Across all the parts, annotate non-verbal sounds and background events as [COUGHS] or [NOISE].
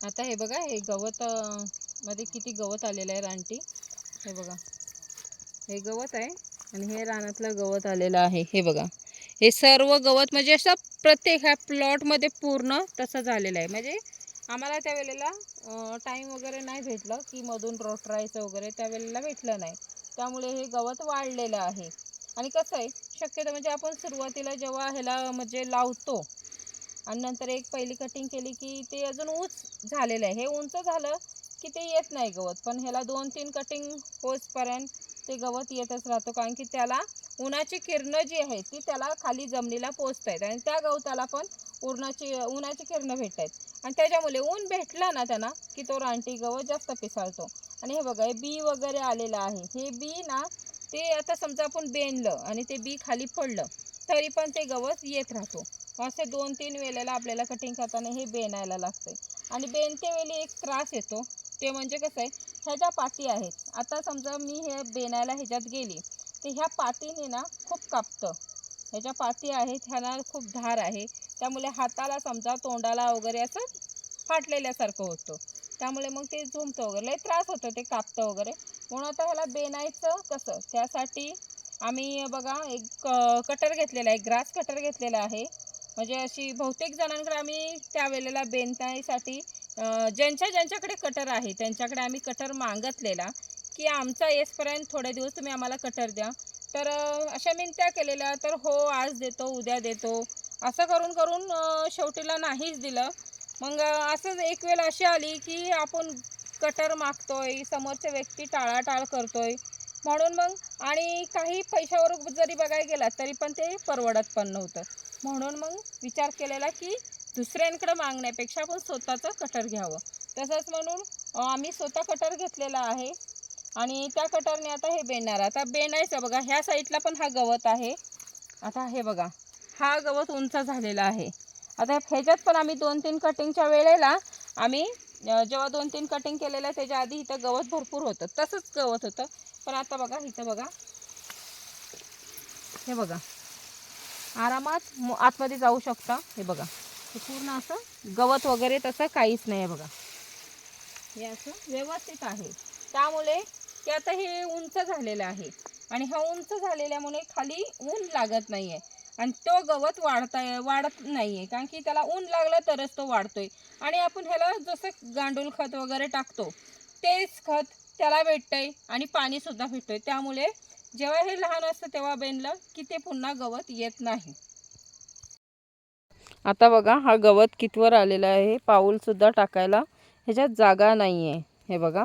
आता हे बघा हे गवत मध्ये किती गवत आलेलं आहे रानटी. हे बघा. हे गवत आहे आणि हे रानातलं गवत आलेलं आहे. हे बघा. हे सर्व गवत म्हणजे असं प्रत्येक ह्या प्लॉटमध्ये पूर्ण तसं झालेलं आहे. म्हणजे आम्हाला त्यावेळेला टाईम वगैरे नाही भेटलं की मधून रोटरायचं वगैरे त्यावेळेला भेटलं नाही. त्यामुळे हे गवत वाढलेलं आहे. आणि कसं आहे शक्यतो म्हणजे आपण सुरुवातीला जेव्हा ह्याला म्हणजे लावतो आणि नंतर एक पहिली कटिंग केली की ते अजून उंच झालेलं आहे. हे उंच झालं की ते येत नाही गवत. पण ह्याला दोन तीन कटिंग पोचपर्यंत ते गवत येतच राहतो. कारण की त्याला उन्हाची किरणं जी आहेत ती त्याला खाली जमिनीला पोचत आहेत आणि त्या गवताला पण उन्हाची उन्हाची किरणं भेटत आहेत आणि त्याच्यामुळे ऊन भेटला ना त्यांना की तो रानटी गवत जास्त पिसाळतो. आणि हे बघा हे बी वगैरे आलेलं आहे. हे बी ना ते आता समजा आपण बेनलं आणि ते बी खाली पडलं. तरी पण ते गवत येत राहतो. असे दोन तीन वेळेला आपल्याला कटिंग करताना हे बेनायला लागते आणि बेनते वेळी एक त्रास येतो. ते म्हणजे कसं आहे ह्या ज्या पाती आहेत आता समजा मी हे बेनायला ह्याच्यात गेली तर ह्या पातीने ना खूप कापतं. ह्याच्या पाती आहेत ह्याला खूप धार आहे. त्यामुळे हाताला समजा तोंडाला वगैरे असं फाटलेल्यासारखं होतं. त्यामुळे मग ते झुमतं वगैरे. लय त्रास होतो ते कापतं वगैरे. म्हणून आता ह्याला बेनायचं कसं? त्यासाठी आम्ही बघा एक क- कटर घेतलेला आहे ग्रास कटर घेतलेला आहे. म्हणजे अशी बहुतेक जणांकडे आम्ही त्यावेळेला बेनताईसाठी ज्यांच्या ज्यांच्याकडे कटर आहे त्यांच्याकडे आम्ही कटर मागतलेला की आमचा येसपर्यंत थोडे दिवस तुम्ही आम्हाला कटर द्या. तर अशा मिनत्या केलेल्या तर हो आज देतो उद्या देतो. असं करून करून शेवटीला नाहीच दिलं. मग असंच एक वेळ अशी आली की आपण कटर मागतोय समोरच्या व्यक्ती टाळाटाळ करतोय. म्हणून मग आणि काही पैशावर जरी बघायला गेला तरी पण ते परवडत पण नव्हतं. म्हणून मग विचार केलेला की दुसऱ्यांकडं मागण्यापेक्षा आपण स्वतःचं कटर घ्यावं. तसंच म्हणून आम्ही स्वतः कटर घेतलेला आहे आणि त्या कटरने आता हे बेणार आता बेणायचं बघा ह्या साईडला पण हा गवत आहे. आता हे बघा हा गवत उंच झालेला आहे. आता ह्याच्यात पण आम्ही दोन तीन कटिंगच्या वेळेला आम्ही जेव्हा दोन तीन कटिंग केलेलं त्याच्या आधी इथं गवत भरपूर होतं. तसंच गवत होतं. पण आता बघा इथं बघा. हे बघा. आरामात आतमध्ये जाऊ शकता. हे बघा. हे पूर्ण असं गवत वगैरे तसं काहीच नाही आहे बघा. हे असं व्यवस्थित आहे. त्यामुळे ते आता हे उंच झालेलं आहे. आणि हा उंच झालेल्यामुळे खाली ऊन लागत नाही आहे आणि तो गवत वाढता वाढत नाही आहे कारण की त्याला ऊन लागलं तरच तो वाढतोय. आणि आपण ह्याला जसं गांडूळ खत वगैरे टाकतो तेच खत त्याला भेटतंय आणि पाणीसुद्धा भेटतंय. त्यामुळे जेव्हा हे लहान असतं तेव्हा बेनलं की ते पुन्हा गवत येत नाही. आता बघा हा गवत कितवर आलेला आहे पाऊलसुद्धा टाकायला ह्याच्यात जागा नाही आहे हे बघा.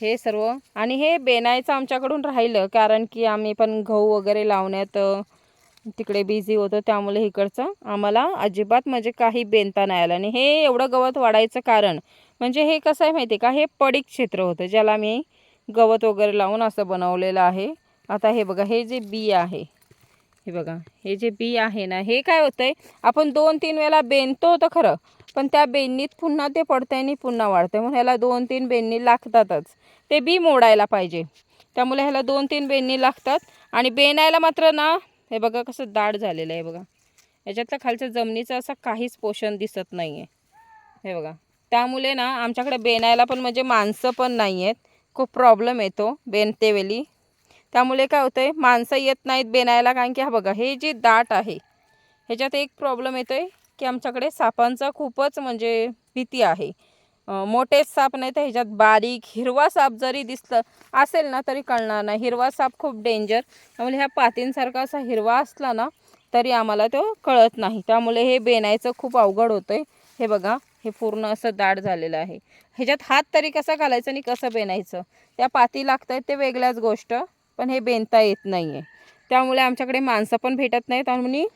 हे सर्व आणि हे बेनायचं आमच्याकडून राहिलं कारण की आम्ही पण गहू वगैरे लावण्यात तिकडे बिझी होतो त्यामुळे इकडचं आम्हाला अजिबात म्हणजे काही बेनता नाही आलं. आणि हे एवढं गवत वाढायचं कारण म्हणजे हे कसं आहे माहिती आहे का? हे पडीक क्षेत्र होतं ज्याला मी गवत वगैरे लावून असं बनवलेलं आहे. आता हे बघा हे जे बी आहे हे बघा हे जे बी आहे ना हे काय होतं आहे आपण दोन तीन वेळा बेनतो होतं खरं पण त्या बेनीत पुन्हा ते पडतंय आणि पुन्हा वाढतंय. म्हणून ह्याला दोन तीन बेनी लागतातच. ते बी मोडायला पाहिजे. त्यामुळे ह्याला दोन तीन बेनी लागतात आणि बेनायला मात्र ना हे बघा कसं दाड झालेलं आहे बघा. याच्यातलं खालच्या जमिनीचं असं काहीच पोषण दिसत नाही आहे हे बघा. त्यामुळे ना आमच्याकडे बेनायला पण म्हणजे माणसं पण नाही आहेत खूप प्रॉब्लेम येतो बेनतेवेली. त्यामुळे काय होतं आहे माणसं येत नाहीत बेनायला कारण की हा बघा हे जे दाट आहे ह्याच्यात एक प्रॉब्लेम येतो आहे की आमच्याकडे सापांचा खूपच म्हणजे भीती आहे. मोठे साप नाही तर ह्याच्यात बारीक हिरवा साप जरी दिसलं असेल ना तरी कळणार नाही. हिरवा साप खूप डेंजर त्यामुळे ह्या पातींसारखा असा हिरवा असला ना तरी आम्हाला तो कळत नाही. त्यामुळे हे बेनायचं खूप अवघड होतं आहे हे बघा. हे पूर्ण असं दाट झालेलं आहे. ह्याच्यात हात तरी कसा घालायचं आणि कसं बेनायचं त्या पाती लागत आहेत ते वेगळ्याच गोष्ट पण हे बेनता येत नाही आहे त्यामुळे आमच्याकडे माणसं पण भेटत नाहीत आणि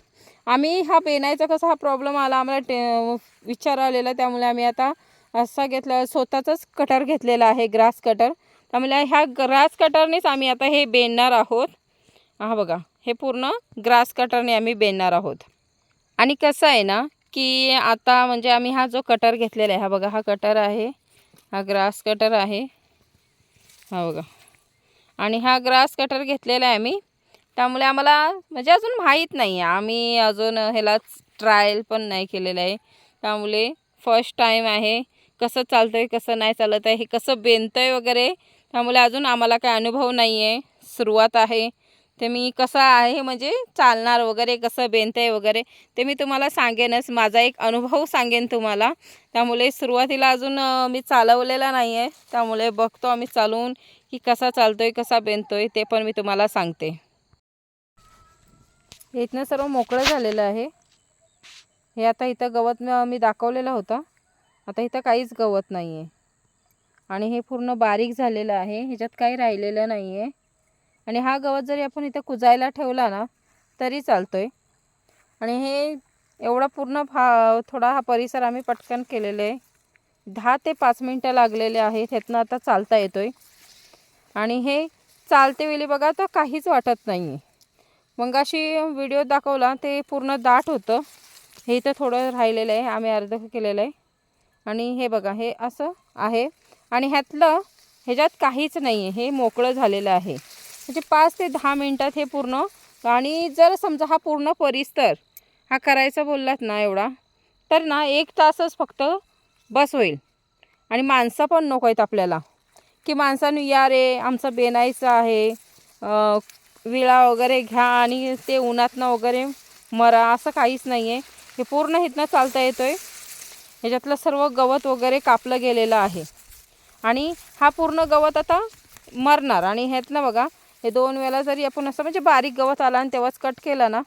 आम्ही हा बेनायचा कसा हा प्रॉब्लेम आला आम्हाला टे विचार आलेला त्यामुळे आम्ही आता असा घेतला स्वतःचाच कटर घेतलेला आहे ग्रास कटर त्यामुळे ह्या ग्रास कटरनेच आम्ही आता हे बेनणार आहोत. हा बघा हे पूर्ण ग्रास कटरने आम्ही बेनणार आहोत. आणि कसं आहे ना की आता म्हणजे आम्ही हा जो कटर घेतलेला आहे हा बघा हा कटर आहे हा ग्रास कटर आहे. हा बघा. आणि हा ग्रास कटर घेतलेला आहे आम्ही. त्यामुळे आम्हाला म्हणजे अजून माहीत नाही आहे. आम्ही अजून ह्याला ट्रायल पण नाही केलेलं आहे. त्यामुळे फर्स्ट टाईम आहे. कसं चालतं आहे कसं नाही चालत आहे हे कसं बेनतं आहे वगैरे त्यामुळे अजून आम्हाला काय अनुभव नाही आहे सुरुवात आहे. ते मी कसं आहे म्हणजे चालणार वगैरे कसं बेनतं आहे वगैरे ते मी तुम्हाला सांगेनच. माझा एक अनुभव सांगेन तुम्हाला. त्यामुळे सुरुवातीला अजून मी चालवलेला नाही आहे त्यामुळे बघतो आम्ही चालवून की कसा चालतोय कसा बेनतोय ते पण मी तुम्हाला सांगते. इथनं सर्व मोकळं झालेलं आहे. हे आता इथं गवत मी दाखवलेलं होतं. आता इथं काहीच गवत नाही आहे आणि हे पूर्ण बारीक झालेलं आहे. ह्याच्यात काही राहिलेलं नाही आहे आणि हा गवत जरी आपण इथं कुजायला ठेवला ना तरी चालतो आहे आणि हे एवढा पूर्ण फा थोडा हा परिसर आम्ही पटकन केलेला आहे. दहा ते पाच मिनटं लागलेले आहेत ह्यातनं आता चालता येतोय. आणि हे चालते वेळी बघा तर काहीच वाटत नाही आहे मग अशी व्हिडिओ दाखवला ते पूर्ण दाट होतं. हे इथं थोडं राहिलेलं आहे आम्ही अर्ध केलेलं आहे. आणि हे बघा हे असं आहे. आणि ह्यातलं ह्याच्यात काहीच नाही आहे हे मोकळं झालेलं आहे. म्हणजे पाच ते दहा मिनटात हे पूर्ण. आणि जर समजा हा पूर्ण परिसर हा करायचा बोललात ना एवढा तर ना एक तासच फक्त बस होईल. आणि माणसं पण नको आहेत आपल्याला. की माणसानं या रे आमचं बेनायचं आहे. विळा वगैरे घ्या आणि ते उन्हातनं वगैरे मरा. असं काहीच नाही आहे हे पूर्ण इथनं चालता येतो आहे ह्याच्यातलं सर्व गवत वगैरे कापलं गेलेलं आहे. आणि हा पूर्ण गवत आता मरणार. आणि ह्यातनं बघा हे दोन वेळा जरी आपण असं म्हणजे बारीक गवत आला आणि तेव्हाच कट केला ना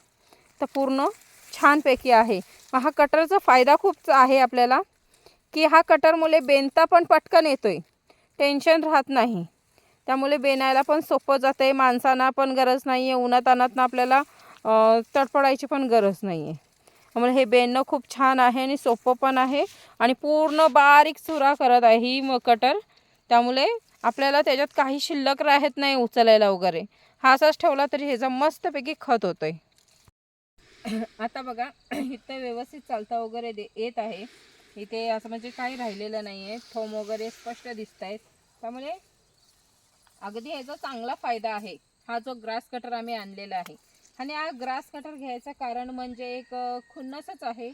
तर पूर्ण छानपैकी आहे. हा कटरचा फायदा खूप आहे आपल्याला की हा कटरमुळे बेनता पण पटकन येतो आहे टेन्शन राहत नाही. त्यामुळे बेनायला पण सोपं जातं आहे माणसांना पण गरज नाही आहे उन्हात अनातनं आपल्याला तडफडायची पण गरज नाही आहे त्यामुळे हे बेनणं खूप छान आहे आणि सोपं पण आहे आणि पूर्ण बारीक चुरा करत आहे ही म कटर. त्यामुळे आपल्याला त्याच्यात काही शिल्लक राहत नाही उचलायला वगैरे. हा असाच ठेवला तरी ह्याचा मस्तपैकी खत होतोय. [COUGHS] आता बघा [COUGHS] इथं व्यवस्थित चालता वगैरे दे येत आहे. इथे असं म्हणजे काही राहिलेलं नाही आहे थोम वगैरे स्पष्ट दिसत आहेत त्यामुळे अगदी ह्याचा चांगला फायदा आहे. हा जो ग्रास कटर आम्ही आणलेला आहे. आणि हा ग्रास कटर घ्यायचं कारण म्हणजे एक खुन्नसच आहे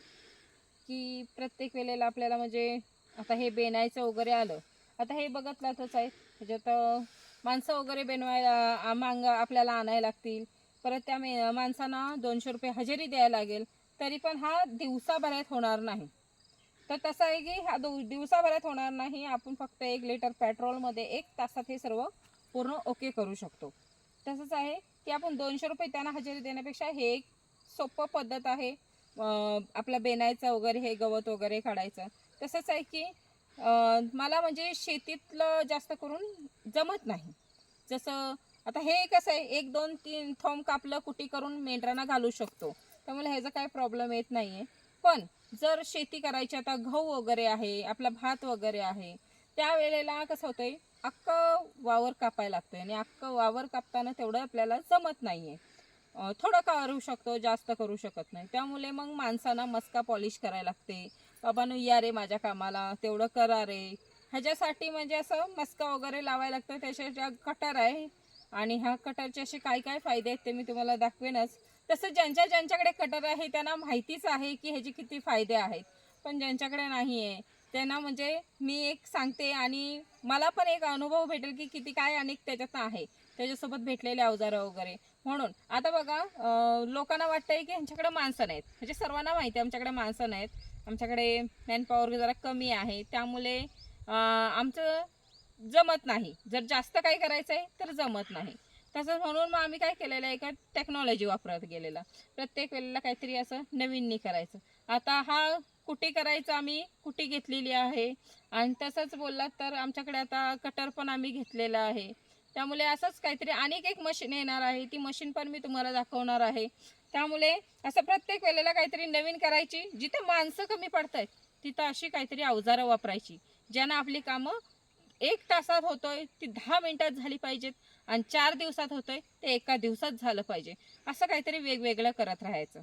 की प्रत्येक वेळेला आपल्याला म्हणजे आता हे बेनायचं वगैरे आलं. आता हे बघतलाच आहे म्हणजे त्याच्यात माणसं वगैरे बनवायला मांग आपल्याला आणायला लागतील. परत त्या मे माणसांना दोनशे रुपये हजेरी द्यायला लागेल. तरी पण हा दिवसाभरात होणार नाही. तर तसं आहे की हा दो दिवसाभरात होणार नाही. आपण फक्त एक लिटर पेट्रोलमध्ये एक तासात हे सर्व पूर्ण ओके करू शकतो. तसंच आहे की आपण दोनशे रुपये त्यांना हजेरी देण्यापेक्षा हे एक सोपं पद्धत आहे. आपलं बेनायचं वगैरे हे गवत वगैरे काढायचं. तसंच आहे की मला म्हणजे शेतीतलं जास्त करून जमत नाही. जसं आता हे कसं आहे एक दोन तीन थोम कापलं कुटी करून मेंढरांना घालू शकतो. त्यामुळे ह्याचा काही प्रॉब्लेम येत नाही आहे पण जर शेती करायची आता गहू वगैरे आहे आपला भात वगैरे आहे त्यावेळेला कसं होतंय अख्खं वावर कापायला लागतोय आणि अख्खं वावर कापताना तेवढं आपल्याला जमत नाही आहे थोडं करू शकतो जास्त करू शकत नाही. त्यामुळे मग माणसांना मस्का पॉलिश करायला लागते. बाबांनो या रे माझ्या कामाला तेवढं करा रे. ह्याच्यासाठी म्हणजे असं मस्का वगैरे लावायला लागतं त्याच्या ज्या कटर आहे आणि ह्या कटरचे असे काय काय फायदे आहेत ते मी तुम्हाला दाखवेनच. तसं ज्यांच्या ज्यांच्याकडे कटर आहे त्यांना माहितीच आहे की ह्याचे किती फायदे आहेत. पण ज्यांच्याकडे नाही आहे त्यांना म्हणजे मी एक सांगते आणि मला पण एक अनुभव भेटेल की किती काय अनेक त्याच्यात आहे. त्याच्यासोबत भेटलेले अवजारं वगैरे. म्हणून आता बघा लोकांना वाटतंय की ह्यांच्याकडे माणसं नाहीत. म्हणजे सर्वांना माहिती आहे आमच्याकडे माणसं नाहीत. आमच्याकडे मॅनपॉवर जरा कमी आहे. त्यामुळे आमचं जमत नाही. जर जास्त काय करायचं आहे तर जमत नाही. तसंच म्हणून मग आम्ही काय केलेलं आहे का टेक्नॉलॉजी वापरत गेलेला. प्रत्येक वेळेला काहीतरी असं नवीननी करायचं. आता हा कुटी करायचं आम्ही कुटी घेतलेली आहे? आणि तसंच बोललात तर आमच्याकडे आता कटर पण आम्ही घेतलेलं आहे. त्यामुळे असंच काहीतरी अनेक एक मशीन येणार आहे. ती मशीन पण मी तुम्हाला दाखवणार आहे. त्यामुळे असं प्रत्येक वेळेला काहीतरी नवीन करायची जिथं माणसं कमी पडत आहेत तिथं अशी काहीतरी अवजारं वापरायची ज्यानं आपली कामं एक तासात होतोय ती दहा मिनिटात झाली पाहिजेत आणि चार दिवसात होतोय ते एका दिवसात झालं पाहिजे. असं काहीतरी वेगवेगळं करत राहायचं.